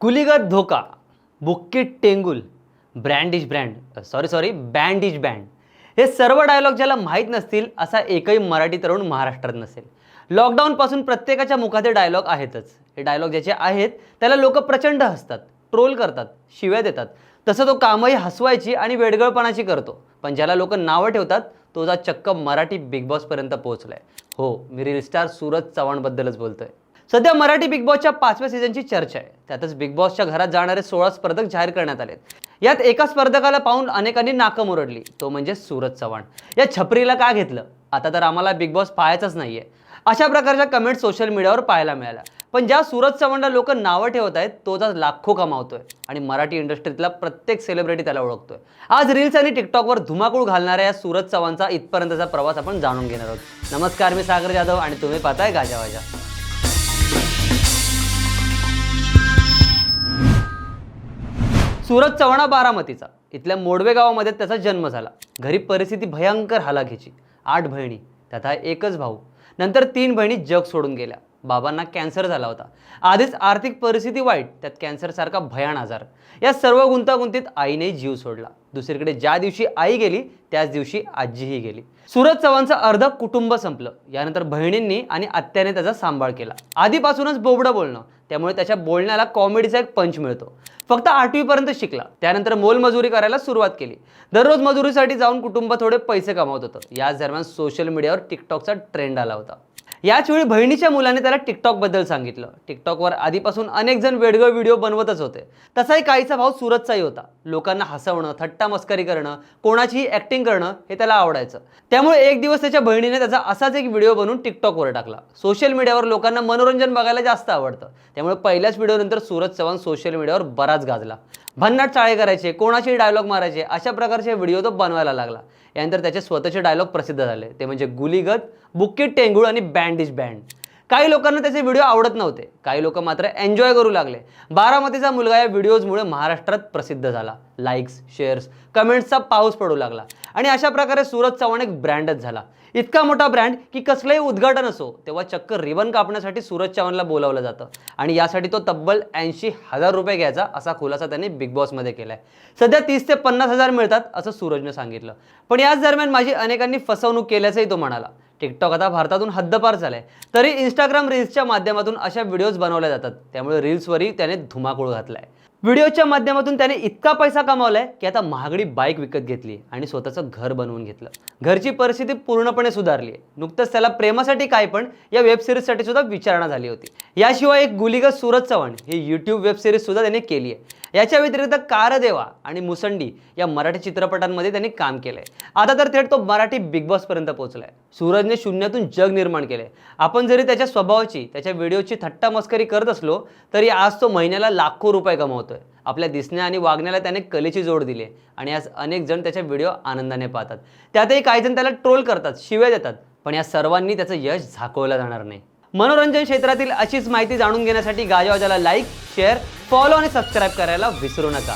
कुलीगत धोका बुक्कीट टेंगुल brand is brand sorry sorry band is band. हे सर्व डायलॉग ज्याला माहीत नसतील असा एकही मराठी तरुण महाराष्ट्रात नसेल. लॉकडाऊनपासून प्रत्येकाच्या मुखात हे डायलॉग आहेतच. हे डायलॉग ज्याचे आहेत त्याला लोक प्रचंड हसतात ट्रोल करतात शिव्या देतात. तसं तो कामही हसवायची आणि वेडगळपणाची करतो. पण ज्याला लोक नावं ठेवतात तो जा चक्क मराठी बिग बॉसपर्यंत पोहोचलाय. हो मी रील स्टार सूरज चव्हाणबद्दलच बोलतोय. सध्या मराठी बिग बॉसच्या पाचव्या सीझनची चर्चा आहे. त्यातच बिग बॉसच्या घरात जाणारे सोळा स्पर्धक जाहीर करण्यात आलेत. यात एका स्पर्धकाला पाहून अनेकांनी नाकं मुरडली तो म्हणजे सूरज चव्हाण. या छपरीला का घेतलं? आता तर आम्हाला बिग बॉस पाहायचंच नाहीये. अशा प्रकारच्या कमेंट सोशल मीडियावर पाहायला मिळाल्या. पण ज्या सूरज चव्हाणला लोक नावं ठेवत आहेत तो आज लाखो कमावतोय आणि मराठी इंडस्ट्रीतला प्रत्येक सेलिब्रिटी त्याला ओळखतोय. आज रील्स आणि टिकटॉकवर धुमाकूळ घालणाऱ्या या सूरज चव्हाणचा इथपर्यंतचा प्रवास आपण जाणून घेणार आहोत. नमस्कार मी सागर जाधव आणि तुम्ही पाहताय गाजावाजा सूरज चव्हाण बारामतीचा. इथल्या मोडवे गावामध्ये त्याचा जन्म झाला. घरी परिस्थिती भयंकर हालाखीची. आठ बहिणी त्यात हा एकच भाऊ. नंतर तीन बहिणी जग सोडून गेल्या. बाबांना कॅन्सर झाला होता. आधीच आर्थिक परिस्थिती वाईट त्यात कॅन्सरसारखा भयान आजार. या सर्व गुंतागुंतीत आईने जीव सोडला. दुसरीकडे ज्या दिवशी आई गेली त्याच दिवशी आजीही गेली. सूरज चव्हाणचं अर्ध कुटुंब संपलं. यानंतर बहिणींनी आणि आत्याने त्याचा सांभाळ केला. आधीपासूनच बोबडं बोलणं. त्यामुळे त्याच्या बोलण्याला कॉमेडीचा एक पंच मिळतो. फक्त आठवीपर्यंत शिकला. त्यानंतर मोलमजुरी करायला सुरुवात केली. दररोज मजुरीसाठी जाऊन कुटुंब थोडे पैसे कमावत होतं. याच दरम्यान सोशल मीडियावर टिकटॉकचा ट्रेंड आला होता. याचवेळी बहिणीच्या मुलाने त्याला टिकटॉकबद्दल सांगितलं. टिकटॉकवर आधीपासून अनेक जण वेडगळ व्हिडिओ बनवतच होते. तसाही काहीचा भाव सूरजचाही होता. लोकांना हसवणं थट्टा मस्करी करणं कोणाचीही ऍक्टिंग करणं हे त्याला आवडायचं. त्यामुळे एक दिवस त्याच्या बहिणीने त्याचा असाच एक व्हिडिओ बनवून टिकटॉकवर टाकला. सोशल मीडियावर लोकांना मनोरंजन बघायला जास्त आवडतं. त्यामुळे पहिल्याच व्हिडिओनंतर सूरज चव्हाण सोशल मीडियावर बराच गाजला. भन्नाट चाळे करायचे कोणाचे डायलॉग मारायचे अशा प्रकारचे व्हिडिओ तो बनवायला लागला. यानंतर त्याचे स्वतःचे डायलॉग प्रसिद्ध झाले. ते म्हणजे गुलीगत बुक्की टेंगूळ आणि बँड इज बँड काही लोकांना त्याचे व्हिडिओ आवडत नव्हते. काही लोक मात्र एन्जॉय करू लागले. बारामतीचा मुलगा या व्हिडिओजमुळे महाराष्ट्रात प्रसिद्ध झाला. लाईक्स शेअर्स कमेंट्सचा पाऊस पडू लागला. आणि अशा प्रकारे सूरज चव्हाण एक ब्रँडच झाला. इतका मोठा ब्रँड की कसलंही उद्घाटन असो तेव्हा चक्क रिबन कापण्यासाठी सूरज चव्हाणला बोलावलं जातं. आणि यासाठी तो तब्बल ऐंशी हजार रुपये घ्यायचा असा खुलासा त्यांनी बिग बॉसमध्ये केला आहे सध्या तीस ते पन्नास हजार मिळतात असं सूरजनं सांगितलं. पण याच दरम्यान माझी अनेकांनी फसवणूक केल्याचंही तो म्हणाला. टिकटॉक आता भारतातून हद्दपार झालाय. तरी इंस्टाग्राम रील्सच्या माध्यमातून अशा व्हिडिओज बनवल्या जातात. त्यामुळे रील्सवरही त्याने धुमाकूळ घातलाय. व्हिडिओच्या माध्यमातून त्याने इतका पैसा कमावला आहे की आता महागडी बाईक विकत घेतली आणि स्वतःचं घर बनवून घेतलं. घरची परिस्थिती पूर्णपणे सुधारली आहे. नुकतंच त्याला प्रेमासाठी काय पण या वेब सिरीजसाठी सुद्धा विचारणा झाली होती. याशिवाय एक गुलिगत सूरज चव्हाण ही यूट्यूब वेब सिरीज सुद्धा त्याने केली आहे. याच्या व्यतिरिक्त कारदेवा आणि मुसंडी या मराठी चित्रपटांमध्ये त्यांनी काम केलंय. आता तर थेट तो मराठी बिग बॉसपर्यंत पोहोचला आहे सूरजने शून्यातून जग निर्माण केले आपण जरी त्याच्या स्वभावाची त्याच्या व्हिडिओची थट्टा मस्करी करत असलो तरी आज तो महिन्याला लाखो रुपये कमवतोय. आपल्या दिसण्या आणि वागण्याला त्याने कलेची जोड दिली आहे. आणि आज अनेक जण त्याचे व्हिडिओ आनंदाने पाहतात. त्यातही काही जण त्याला ट्रोल करतात शिव्या देतात पण या सर्वांनी त्याचं यश झाकवलं जाणार नाही. मनोरंजन क्षेत्रातील अशीच माहिती जाणून घेण्यासाठी गाजावाजाला लाईक शेअर फॉलो आणि सबस्क्राईब करायला विसरू नका.